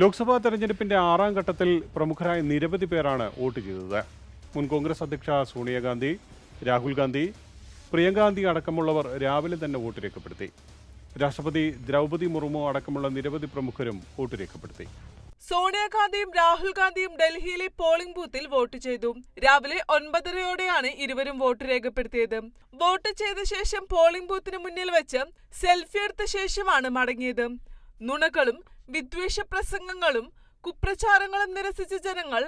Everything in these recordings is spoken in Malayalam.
ലോക്സഭാ തെരഞ്ഞെടുപ്പിന്റെ ആറാം ഘട്ടത്തിൽ പ്രമുഖരായ നിരവധി പേരാണ് വോട്ട് ചെയ്തത്. മുൻ കോൺഗ്രസ് അധ്യക്ഷ സോണിയാഗാന്ധി രാഹുൽ ഗാന്ധി പ്രിയങ്ക ഗാന്ധി അടക്കമുള്ളവർ രാവിലെ തന്നെ വോട്ട് രേഖപ്പെടുത്തി. രാഷ്ട്രപതി ദ്രൗപതി മുർമു അടക്കമുള്ള നിരവധി പ്രമുഖരും വോട്ട് രേഖപ്പെടുത്തി. സോണിയാഗാന്ധിയും രാഹുൽ ഗാന്ധിയും ഡൽഹിയിലെ പോളിംഗ് ബൂത്തിൽ വോട്ട് ചെയ്തു. രാവിലെ ഒൻപതരയോടെയാണ് ഇരുവരും വോട്ട് രേഖപ്പെടുത്തിയത്. വോട്ട് ചെയ്ത ശേഷം പോളിംഗ് ബൂത്തിന് മുന്നിൽ വെച്ച് സെൽഫി എടുത്ത ശേഷമാണ് മടങ്ങിയത്. നുണകളും വിദ്വേഷ പ്രസംഗങ്ങളും കുപ്രചാരങ്ങളും നിരസിച്ച ജനങ്ങൾ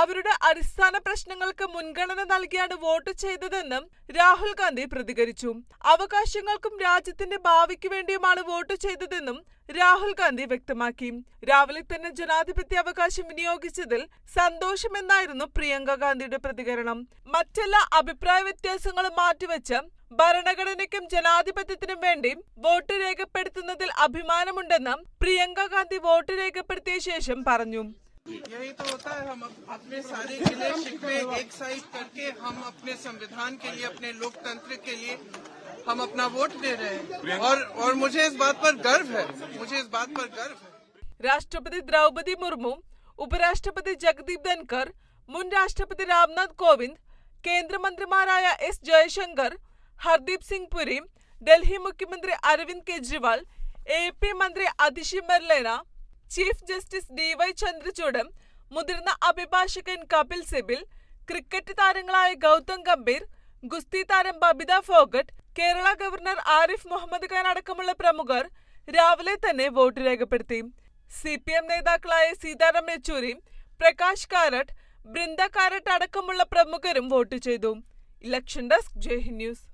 അവരുടെ അടിസ്ഥാന പ്രശ്നങ്ങൾക്ക് മുൻഗണന നൽകിയാണ് വോട്ട് ചെയ്തതെന്നും രാഹുൽ ഗാന്ധി പ്രതികരിച്ചു. അവകാശങ്ങൾക്കും രാജ്യത്തിന്റെ ഭാവിക്ക് വേണ്ടിയുമാണ് വോട്ട് ചെയ്തതെന്നും രാഹുൽ ഗാന്ധി വ്യക്തമാക്കി. രാവിലെ തന്നെ ജനാധിപത്യ അവകാശം വിനിയോഗിച്ചതിൽ സന്തോഷമെന്നായിരുന്നു പ്രിയങ്ക ഗാന്ധിയുടെ പ്രതികരണം. മറ്റെല്ലാ അഭിപ്രായ വ്യത്യാസങ്ങളും മാറ്റിവെച്ച് ഭരണഘടനയ്ക്കും ജനാധിപത്യത്തിനും വേണ്ടി വോട്ട് രേഖപ്പെടുത്തുന്നതിൽ അഭിമാനമുണ്ടെന്ന് പ്രിയങ്ക ഗാന്ധി വോട്ട് രേഖപ്പെടുത്തിയ ശേഷം പറഞ്ഞു यही तो होता है हम अप- अपने सारे गिले शिकवे एक साइड करके हम अपने संविधान के लिए अपने लोकतंत्र के लिए हम अपना वोट दे रहे हैं और और मुझे इस बात पर गर्व है मुझे इस बात पर गर्व है രാഷ്ട്രപതി ദ്രൗപദി മുർമു ഉപരാഷ്ട്രപതി ജഗദീപ് ധൻകർ മുൻ രാഷ്ട്രപതി രാംനാഥ് കോവിന്ദ് കേന്ദ്രമന്ത്രിമാരായ എസ് ജയശങ്കർ ഹർദീപ് സിംഗ് പുരി ഡൽഹി മുഖ്യമന്ത്രി അരവിന്ദ് കെജ്രിവാൾ എ പി മന്ത്രി Atishi Marlena chief justice D Y Chandrachud മുതിർന്ന അഭിഭാഷകൻ കപിൽ സിബിൽ ക്രിക്കറ്റ് താരങ്ങളായ ഗൗതം ഗംഭീർ ഗുസ്തി താരം ബബിത ഫോഗട്ട് കേരള ഗവർണർ ആരിഫ് മുഹമ്മദ് ഖാൻ അടക്കമുള്ള പ്രമുഖർ രാവിലെ തന്നെ വോട്ട് രേഖപ്പെടുത്തി. സി പി എം നേതാക്കളായ സീതാറാം യെച്ചൂരി പ്രകാശ് കാരട്ട് ബൃന്ദ കാരട്ട് അടക്കമുള്ള പ്രമുഖരും വോട്ട് ചെയ്തു. Election desk Jaihind news.